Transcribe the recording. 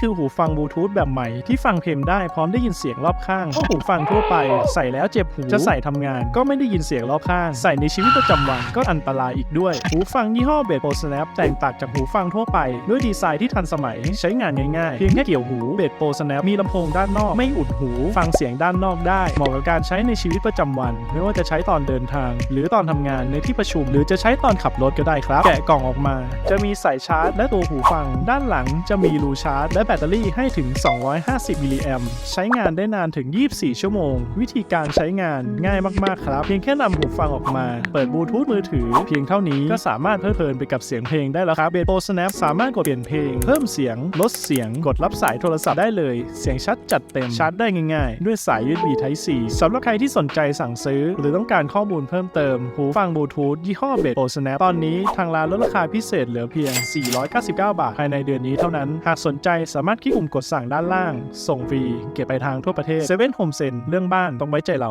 คือหูฟังบลูทูธแบบใหม่ที่ฟังเพลงได้พร้อมได้ยินเสียงรอบข้างเพราะหูฟังทั่วไป ใส่แล้วเจ็บหูจะใส่ทำงาน ก็ไม่ได้ยินเสียงรอบข้าง ใส่ในชีวิตประจำวันก็อันตรายอีกด้วย หูฟังยี่ห้อเบสโ o สแนปแตกต่างจากหูฟังทั่วไป ด้วยดีไซน์ที่ทันสมัยใช้งานง่ายๆ เพียงแค่เกี่ยวหูเบสโ o สแนปมีลำโพงด้านนอก ไม่อุดหู ฟังเสียงด้านนอกได้ เหมาะกับการใช้ในชีวิตประจำวัน ไม่ว่าจะใช้ตอนเดินทาง หรือตอนทำงานในที่ประชุม หรือจะใช้ตอนขับรถก็ได้ครับ แกะกล่องออกมา จะมีสายชาร์จ และตัวหูฟัง ด้านหลังจะมีรูชาร์จ และแบตเตอรี่ให้ถึง 250 มิลลิแอมใช้งานได้นานถึง 24 ชั่วโมง วิธีการใช้งานง่ายมาก ๆ ครับ เพียงแค่นำหูฟังออกมา เปิดบลูทูธมือถือ เพียงเท่านี้ก็สามารถเพลิดเพลินไปกับเสียงเพลงได้แล้วครับเบสโ o สแนปสามารถกดเปลี่ยนเพลง เพิ่มเสียง ลดเสียง กดรับสายโทรศัพท์ได้เลย เสียงชัดจัดเต็มชาร์จได้ง่ายๆ ด้วยสาย USB Type C สำหรับใครที่สนใจสั่งซื้อ หรือต้องการข้อมูลเพิ่มเติม หูฟังบลูทูธยี่ห้อเบสโ o สแนปตอนนี้ทางร้านลดราคาพิเศษเหลือเพียง 499 บาทภายในเดือนนี้เท่านั้น หากสนใจสามารถคลิกปุ่มกดสั่งด้านล่าง ส่งฟรี เก็บไปทางทั่วประเทศเซเว่นโฮมเซ็นเรื่องบ้านต้องไว้ใจเรา